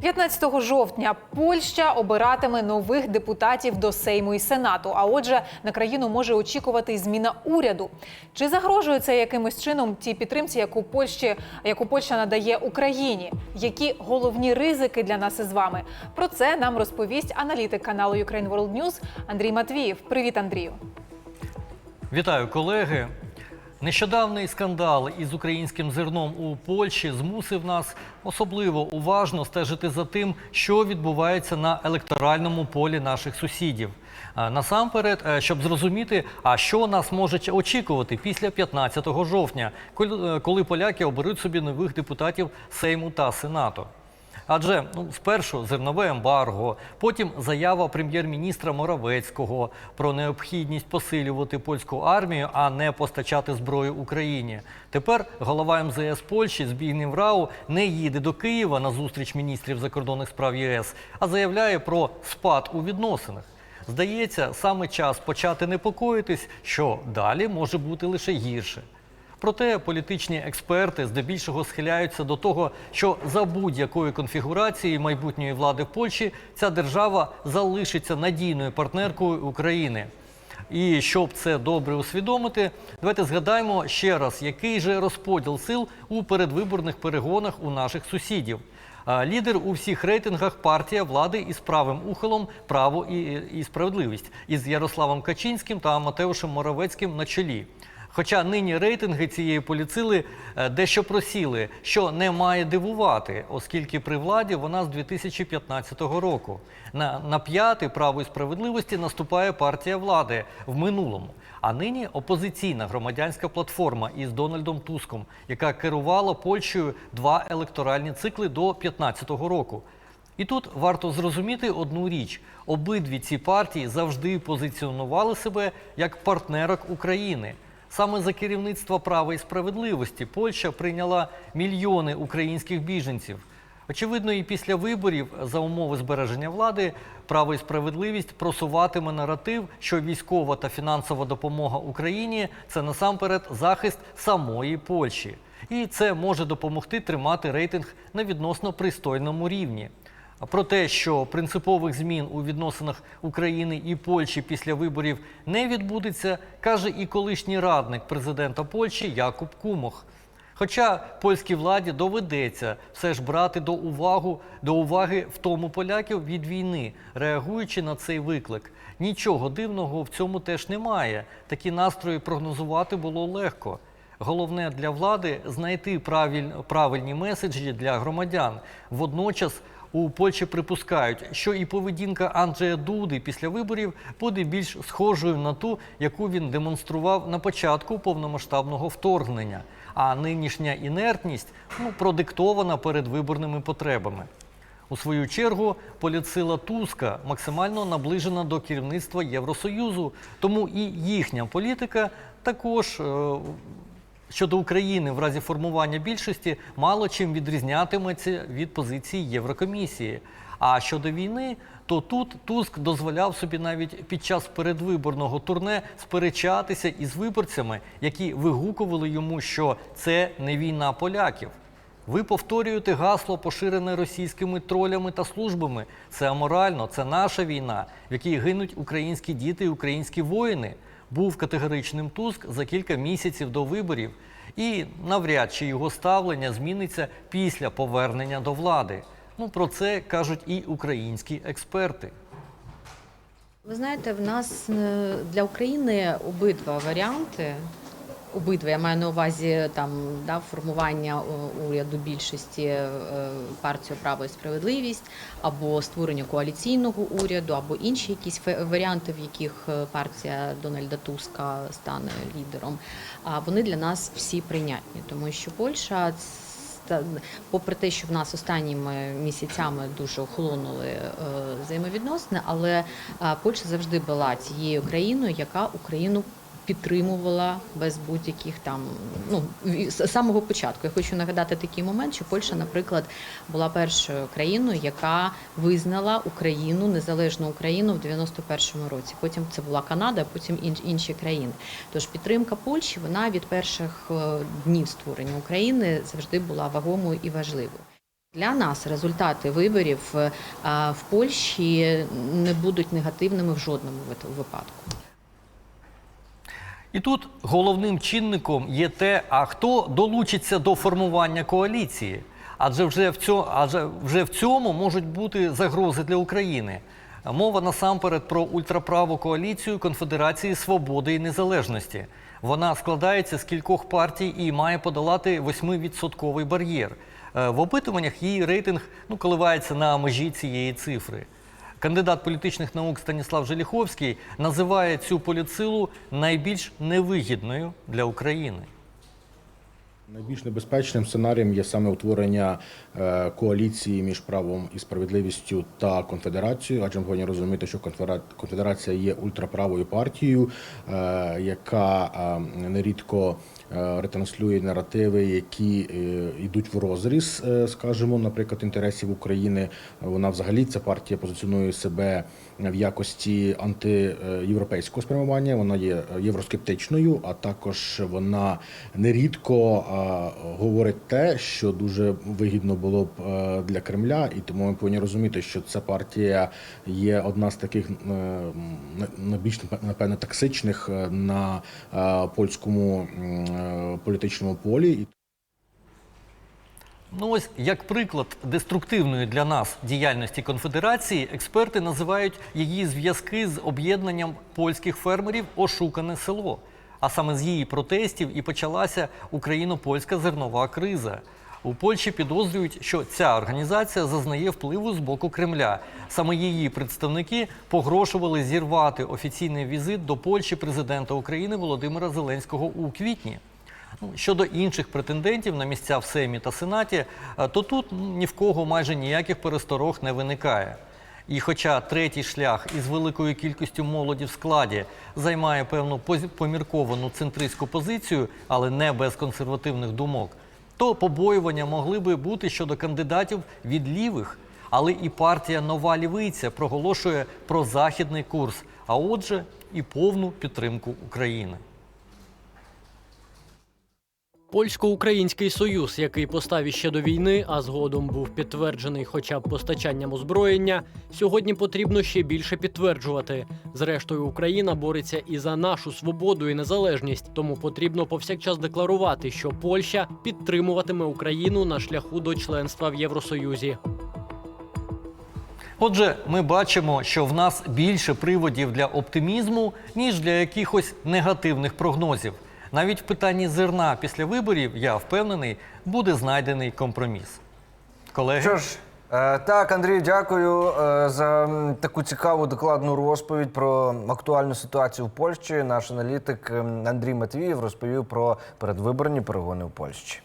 15 жовтня Польща обиратиме нових депутатів до Сейму і Сенату. А отже, на країну може очікувати зміна уряду. Чи загрожує це якимось чином тій підтримці, яку Польщі, яку Польща надає Україні? Які головні ризики для нас із вами? Про це нам розповість аналітик каналу Ukraine World News Андрій Матвіїв. Привіт, Андрію. Вітаю, колеги. Нещодавний скандал із українським зерном у Польщі змусив нас особливо уважно стежити за тим, що відбувається на електоральному полі наших сусідів. Насамперед, е, щоб зрозуміти, а що нас може очікувати після 15 жовтня, е, коли поляки оберуть собі нових депутатів Сейму та Сенату. Адже ну, спершу зернове ембарго, потім заява прем'єр-міністра Моравецького про необхідність посилювати польську армію, а не постачати зброю Україні. Тепер голова МЗС Польщі Збігнів Рау не їде до Києва на зустріч міністрів закордонних справ ЄС, а заявляє про спад у відносинах. Здається, саме час почати непокоїтись, що далі може бути лише гірше. Проте політичні експерти здебільшого схиляються до того, що за будь-якої конфігурації майбутньої влади в Польщі ця держава залишиться надійною партнеркою України. І щоб це добре усвідомити, давайте згадаємо ще раз, який же розподіл сил у передвиборних перегонах у наших сусідів. Лідер у всіх рейтингах партія влади із правим ухилом право і, і справедливість із Ярославом Качинським та Матеушем Моравецьким на чолі. Хоча нині рейтинги цієї поліцили е, дещо просіли, що не має дивувати, оскільки при владі вона з 2015 року. На, на п'яте право і справедливості наступає партія влади в минулому. А нині опозиційна громадянська платформа із Дональдом Туском, яка керувала Польщею два електоральні цикли до 2015 року. І тут варто зрозуміти одну річ: обидві ці партії завжди позиціонували себе як партнерок України. Саме за керівництва права і справедливості Польща прийняла мільйони українських біженців. Очевидно, і після виборів за умови збереження влади право і справедливість просуватиме наратив, що військова та фінансова допомога Україні це насамперед захист самої Польщі, і це може допомогти тримати рейтинг на відносно пристойному рівні. Про те, що принципових змін у відносинах України і Польщі після виборів не відбудеться, каже і колишній радник президента Польщі Якуб Кумох. Хоча польській владі доведеться все ж брати до увагу до уваги втому поляків від війни, реагуючи на цей виклик. Нічого дивного в цьому теж немає. Такі настрої прогнозувати було легко. Головне для влади знайти правиль, правильні меседжі для громадян. Водночас у Польщі припускають, що і поведінка Анджея Дуди після виборів буде більш схожою на ту, яку він демонстрував на початку повномасштабного вторгнення. А нинішня інертність ну, продиктована передвиборними потребами. У свою чергу політсила Туска максимально наближена до керівництва Євросоюзу, тому і їхня політика також е, щодо України в разі формування більшості мало чим відрізнятиметься від позиції Єврокомісії. А щодо війни, то тут Туск дозволяв собі навіть під час передвиборного турне сперечатися із виборцями, які вигукували йому, що це не війна поляків. Ви повторюєте гасло, поширене російськими тролями та службами. Це аморально, це наша війна, в якій гинуть українські діти і українські воїни. Був категоричним Туск за кілька місяців до виборів, і навряд чи його ставлення зміниться після повернення до влади. Ну про це кажуть і українські експерти. Ви знаєте, в нас е, для України обидва варіанти. Обидва я маю на увазі там да, формування е, уряду більшості е, партію право і справедливість, або створення коаліційного уряду, або інші якісь варіанти, в яких е, партія Дональда Туска стане лідером. А вони для нас всі прийнятні, тому що Польща попри те, що в нас останніми місяцями дуже охолонули взаємовідносини, але Польща завжди була цією країною, яка Україну підтримувала без будь-яких там ну з самого початку. Я хочу нагадати такий момент, що Польща, наприклад, була першою країною, яка визнала Україну незалежну Україну в 91-му році. Потім це була Канада, потім інші країни. Тож підтримка Польщі вона від перших е, днів створення України завжди була вагомою і важливою. Для нас результати виборів е, в Польщі не будуть негативними в жодному випадку. І тут головним чинником є те, а хто долучиться до формування коаліції. Адже вже в цьому, адже вже в цьому можуть бути загрози для України. Мова насамперед про ультраправу коаліцію Конфедерації Свободи і Незалежності. Вона складається з кількох партій і має подолати 8-відсотковий бар'єр. Е, В опитуваннях її рейтинг ну, коливається на межі цієї цифри. Кандидат політичних наук Станіслав Желіховський називає цю політсилу найбільш невигідною для України. Найбільш небезпечним сценарієм є саме утворення е, коаліції між правом і справедливістю та конфедерацією, адже ми повинні розуміти, що конфедера- конфедерація є ультраправою партією, е, яка е, нерідко ретранслює наративи, які йдуть в розріз, скажімо, наприклад, інтересів України. Вона взагалі ця партія позиціонує себе в якості антиєвропейського спрямування. Вона є євроскептичною, а також вона нерідко говорить те, що дуже вигідно було б е, для Кремля, і тому ми повинні розуміти, що ця партія є одна з таких е, найбільш напевне токсичних е, на польському політичному полі. Ну ось як приклад деструктивної для нас діяльності конфедерації, експерти називають її зв'язки з об'єднанням польських фермерів Ошукане село. А саме з її протестів і почалася україно-польська зернова криза. У Польщі підозрюють, що ця організація зазнає впливу з боку Кремля. Саме її представники погрошували зірвати офіційний візит до Польщі президента України Володимира Зеленського у квітні. Ну, Щодо інших претендентів на місця в Сеймі та Сенаті, е, то тут ні в кого майже ніяких пересторог не виникає. І хоча третій шлях із великою кількістю молоді в складі займає певну помірковану центристську позицію, але не без консервативних думок, то побоювання могли би бути щодо кандидатів від лівих. Але і партія Нова Лівиця проголошує про західний курс, а отже, і повну підтримку України. Польсько-український союз, який постав іще до війни, а згодом був підтверджений хоча б постачанням озброєння, сьогодні потрібно ще більше підтверджувати. Зрештою, Україна бореться і за нашу свободу і незалежність, тому потрібно повсякчас декларувати, що Польща підтримуватиме Україну на шляху до членства в Євросоюзі. Отже, ми бачимо, що в нас більше приводів для оптимізму, ніж для якихось негативних прогнозів. Навіть в питанні зерна після виборів, я впевнений, буде знайдений компроміс. Колеги, Що ж, е, так, Андрій, дякую е, за таку цікаву докладну розповідь про актуальну ситуацію в Польщі. Наш аналітик Андрій Матвієв розповів про передвиборні перегони в Польщі.